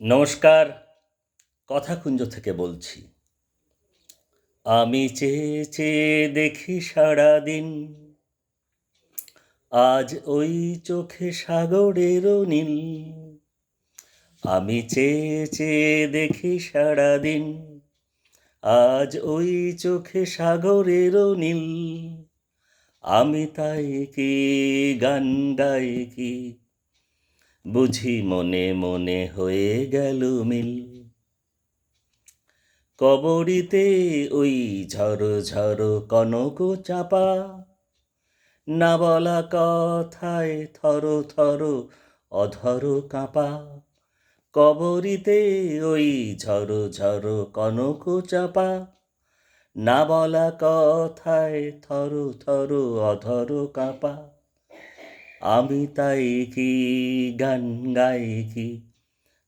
নমস্কার, কথাকুঞ্জ থেকে বলছি। আমি চেয়ে চেয়ে দেখি সারাদিন। আজ ওই চোখে সাগরেরও নীল। আমি চেয়ে চেয়ে দেখি সারাদিন। আজ ওই চোখে সাগরেরও নীল। আমি তাই কি, গান গাই কি বুঝি মনে মনে হয়ে গেল মিল। কবরিতে ওই ঝড় ঝড় কনক চাপা। না বলা কথায় থর থর অধর কাঁপা। কবরিতে ওই ঝড় ঝড় কনক চাপা। না বলা কথায় থর থর অধর কাঁপা। আমি তাই কি গান গাই কি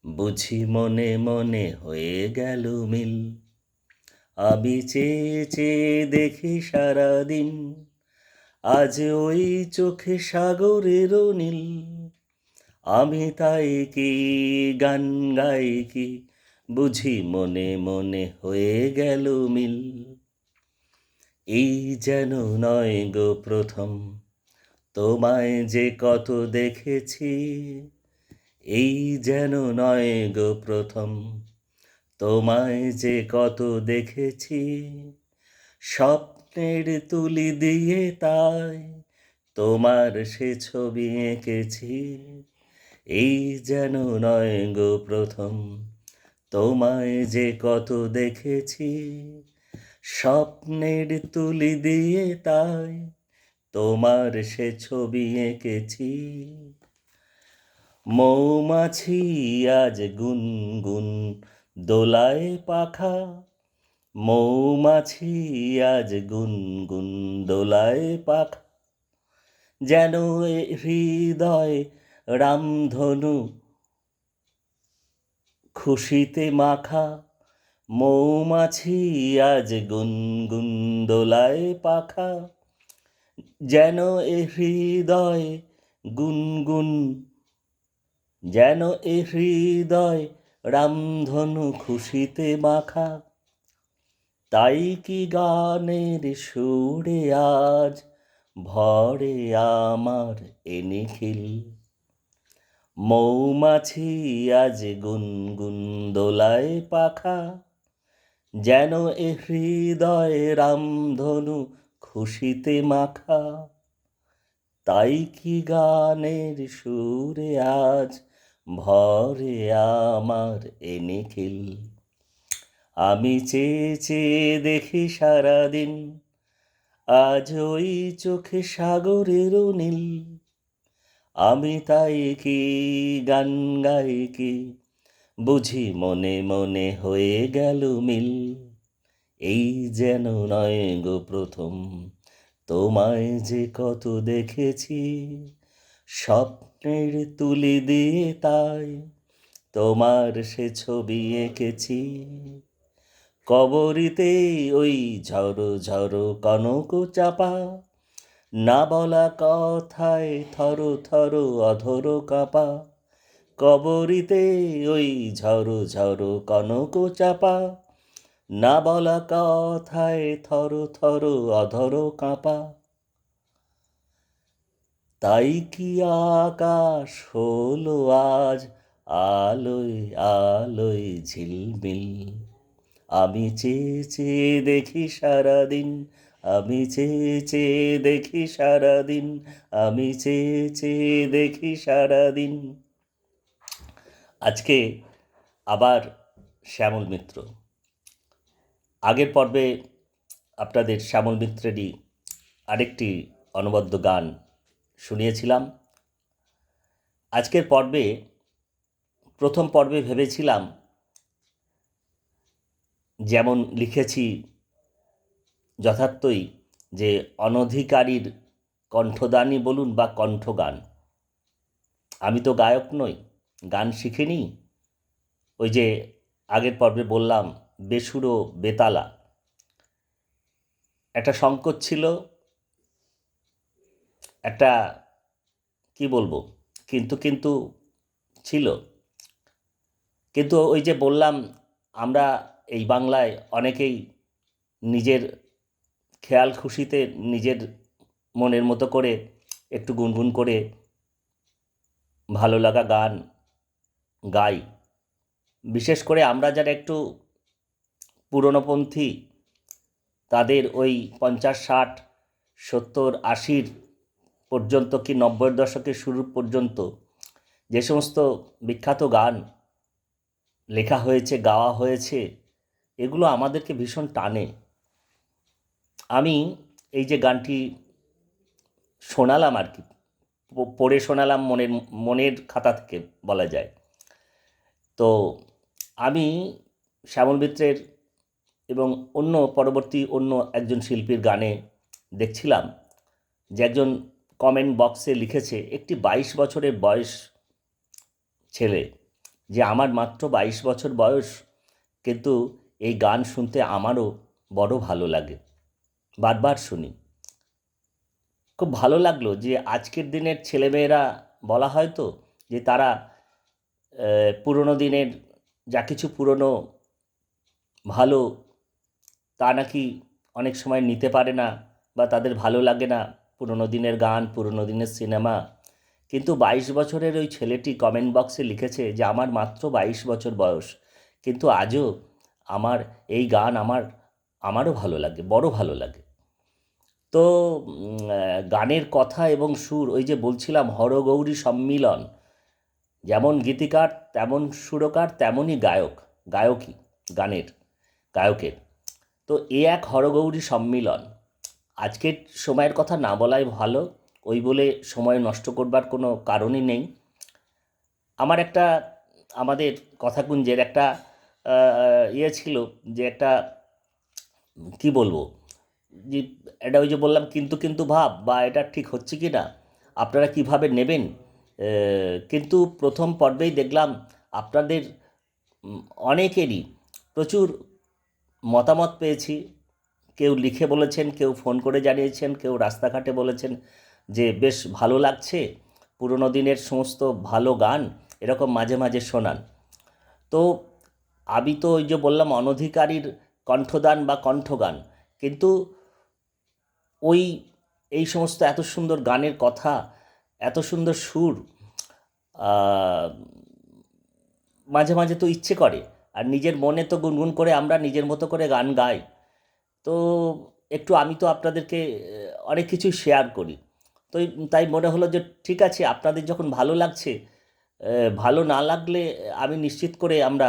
বুঝি মনে মনে হয়ে গেল মিল। আমি চেয়ে চেয়ে দেখি সারাদিন, আজ ওই চোখে সাগরের নীল। আমি তাই কি গান গাই কি বুঝি মনে মনে হয়ে গেল মিল। এই যেন নয় গো প্রথম তোমায় যে কত দেখেছি, এই যেন নয় গো প্রথম। তোমায় যে কত দেখেছি, স্বপ্নের তুলি দিয়ে তাই তোমার সে ছবি এঁকেছি, এই যেন নয় গো প্রথম। তোমায় যে কত দেখেছি, স্বপ্নের তুলি দিয়ে তাই তোমার সে ছবি এঁকেছি। মৌমাছি আজ গুনগুন দোলায় পাখা। মৌমাছি আজ গুনগুন দোলায় পাখা। যেন হৃদয় রামধনু খুশিতে মাখা। মৌমাছি আজ গুনগুন দোলায় পাখা। যেন এ হৃদয় গুনগুন, যেন এ হৃদয় রামধনু খুশিতে মাখা। তাই কি গানের সুরে আজ ভরে আমার এ নিখিল? মৌমাছি আজ গুনগুন দোলায় পাখা, যেন এ হৃদয় রামধনু খুশিতে মাখা। তাই কি গানের সুরে আজ ভরে আমার এ নিখিল? আমি চেয়ে চেয়ে দেখি সারাদিন, আজ ওই চোখে সাগরেরও নীল। আমি তাই কি গান গাই কি বুঝি মনে মনে হয়ে গেল মিল? এই যেন নয় গো প্রথম, তোমায় যে কত দেখেছি, স্বপ্নের তুলি দিয়ে তাই তোমার সে ছবি এঁকেছি। কবরিতে ওই ঝড়ো ঝড়ো কনক চাপা, না বলা কথায় থর থর অধর কাপা। কবরিতে ওই ঝড়ো ঝড়ো কনক চাপা না বলা কথায় থর থর অধর কাঁপা। তাই কি আকাশ হলো আজ আলোয় আলোয় ঝিলমিল? আমি চেয়ে চেয়ে দেখি সারাদিন, আমি চেয়ে চেয়ে দেখি সারাদিন, আমি চেয়ে চেয়ে দেখি সারাদিন। আজকে আবার শ্যামল মিত্র। আগের পর্বে আপনাদের শ্যামল মিত্রেরই আরেকটি অনবদ্য গান শুনিয়েছিলাম। আজকের পর্বে, প্রথম পর্বে ভেবেছিলাম যেমন লিখেছি যথার্থই যে অনধিকারীর কণ্ঠদানই বলুন বা কণ্ঠগান। আমি তো গায়ক নই, গান শিখিনি। ওই যে আগের পর্বে বললাম বেসুরো বেতালা। একটা সংকট ছিল, একটা কি বলব, কিন্তু কিন্তু ছিল। কিন্তু ওই যে বললাম, আমরা এই বাংলায় অনেকেই নিজের খেয়াল খুশিতে নিজের মনের মতো করে একটু গুনগুন করে ভালো লাগা গান গাই। বিশেষ করে আমরা যারা একটু পুরনোপন্থী, তাদের ওই পঞ্চাশ, ষাট, সত্তর, আশির পর্যন্ত কি নব্বইয়ের দশকের শুরু পর্যন্ত যে সমস্ত বিখ্যাত গান লেখা হয়েছে, গাওয়া হয়েছে, এগুলো আমাদেরকে ভীষণ টানে। আমি এই যে গানটি শোনালাম আর কি পড়ে শোনালাম মনের মনের খাতা থেকে বলা যায়। তো আমি শ্যামল মিত্রের এবং অন্য পরবর্তী অন্য একজন শিল্পীর গানে দেখছিলাম যে একজন কমেন্ট বক্সে লিখেছে, একটি বাইশ বছরের বয়স ছেলে, যে আমার মাত্র বাইশ বছর বয়স, কিন্তু এই গান শুনতে আমারও বড় ভালো লাগে। বারবার শুনি। খুব ভালো লাগল যে আজকের দিনের ছেলেমেয়েরা বলা হয় তো যে তারা পুরনো দিনের যা কিছু পুরনো ভালো তা নাকি অনেক সময় নিতে পারে না বা তাদের ভালো লাগে না? পুরনো দিনের গান, পুরনো দিনের সিনেমা। কিন্তু বাইশ বছরের ওই ছেলেটি কমেন্ট বক্সে লিখেছে যে, আমার মাত্র বাইশ বছর বয়স। কিন্তু আজও আমার এই গান আমার, আমারও ভালো লাগে, বড় ভালো লাগে। তো গানের কথা এবং সুর, ওই যে বলছিলাম, হরগৌরী সম্মিলন। যেমন গীতিকার, তেমন সুরকার, তেমনই গায়ক, গায়কই, গানের, গায়কের। তো এ এক হরগৌরী সম্মিলন। আজকের সময়ের কথা না বলাই ভালো, ওই বলে সময় নষ্ট করবার কোনো কারণই নেই। আমার একটা, আমাদের কথাকুঞ্জের একটা ইয়ে ছিল যে একটা, কি বলব, যে এটা ওই যে বললাম, কিন্তু কিন্তু ভাব বা এটা ঠিক হচ্ছে কি না, আপনারা কীভাবে নেবেন? কিন্তু প্রথম পর্বেই দেখলাম আপনাদের অনেকেরই প্রচুর মতামত পেয়েছি। কেউ লিখে বলেছেন, কেউ ফোন করে জানিয়েছেন, কেউ রাস্তাঘাটে বলেছেন যে, বেশ ভালো লাগছে, পুরোনো দিনের সমস্ত ভালো গান এরকম মাঝে মাঝে শোনান। তো আমি তো ওই যে বললাম, অনধিকারীর কণ্ঠদান বা কণ্ঠগান, কিন্তু ওই, এই সমস্ত এত সুন্দর গানের কথা, এত সুন্দর সুর মাঝে মাঝে তো ইচ্ছে করে। আর নিজের মনে তো গুনগুন করে আমরা নিজের মতো করে গান গাই। তো একটু আমি তো আপনাদেরকে অনেক কিছু শেয়ার করি। তো তাই মনে হলো যে ঠিক আছে, আপনাদের যখন ভালো লাগছে ভালো না লাগলে আমি নিশ্চিত করে আমরা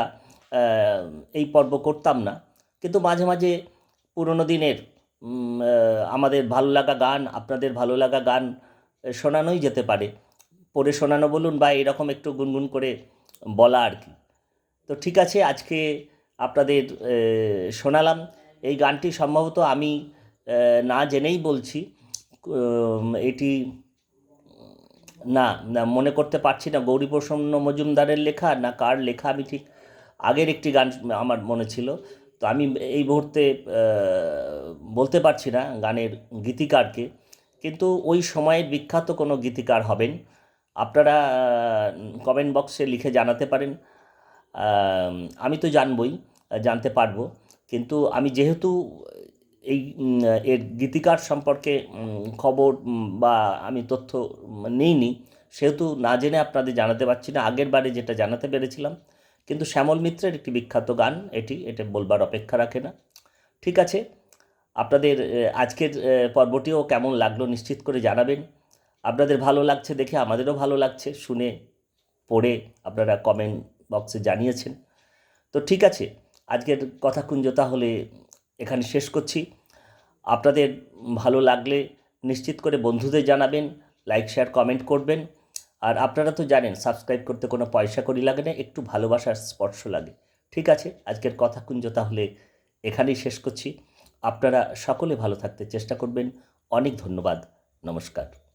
এই পর্ব করতাম না। কিন্তু মাঝে মাঝে পুরোনো দিনের আমাদের ভালো লাগা গান, আপনাদের ভালো লাগা গান শোনানোই যেতে পারে। পড়ে শোনানো বলুন বা এরকম একটু গুনগুন করে বলা আর কি। তো ঠিক আছে, আজকে আপনাদের শোনালাম। এই গানটি সম্ভবত আমি না জেনেই বলছি। এটি, না না মনে করতে পারছি না গৌরীপ্রসন্ন মজুমদারের লেখা না কার লেখা, আমি ঠিক আগের একটি গান আমার মনে ছিল। তো আমি এই মুহূর্তে বলতে পারছি না গানের গীতিকারকে, কিন্তু ওই সময়ের বিখ্যাত কোনো গীতিকার হবেন। আপনারা কমেন্ট বক্সে লিখে জানাতে পারেন। আমি তো জানবই, জানতে পারব। কিন্তু আমি যেহেতু এই এর গীতিকার সম্পর্কে খবর বা আমি তথ্য নিইনি, সেহেতু না জেনে আপনাদের জানাতে পারছি না। আগের বারে যেটা জানাতে পেরেছিলাম, কিন্তু শ্যামল মিত্রের একটি বিখ্যাত গান এটি, এটা বলবার অপেক্ষা রাখে না। ঠিক আছে, আপনাদের আজকের পর্বটিও কেমন লাগল নিশ্চিত করে জানাবেন। আপনাদের ভালো লাগছে দেখে আমাদেরও ভালো লাগছে, শুনে, পড়ে আপনারা কমেন্ট বক্সে জানিয়েছেন। তো ঠিক আছে, আজকের কথা কুঞ্জ তাহলে এখানে শেষ করছি। আপনাদের ভালো লাগলে নিশ্চিত করে বন্ধুদের জানাবেন লাইক শেয়ার কমেন্ট করবেন। আর আপনারা তো জানেন সাবস্ক্রাইব করতে কোনো পয়সা করি লাগে না, একটু ভালোবাসার স্পর্শ লাগে। ঠিক আছে, আজকের কথা কুঞ্জ তাহলে এখানেই শেষ করছি। আপনারা সকলে ভালো থাকতে চেষ্টা করবেন। অনেক ধন্যবাদ, নমস্কার।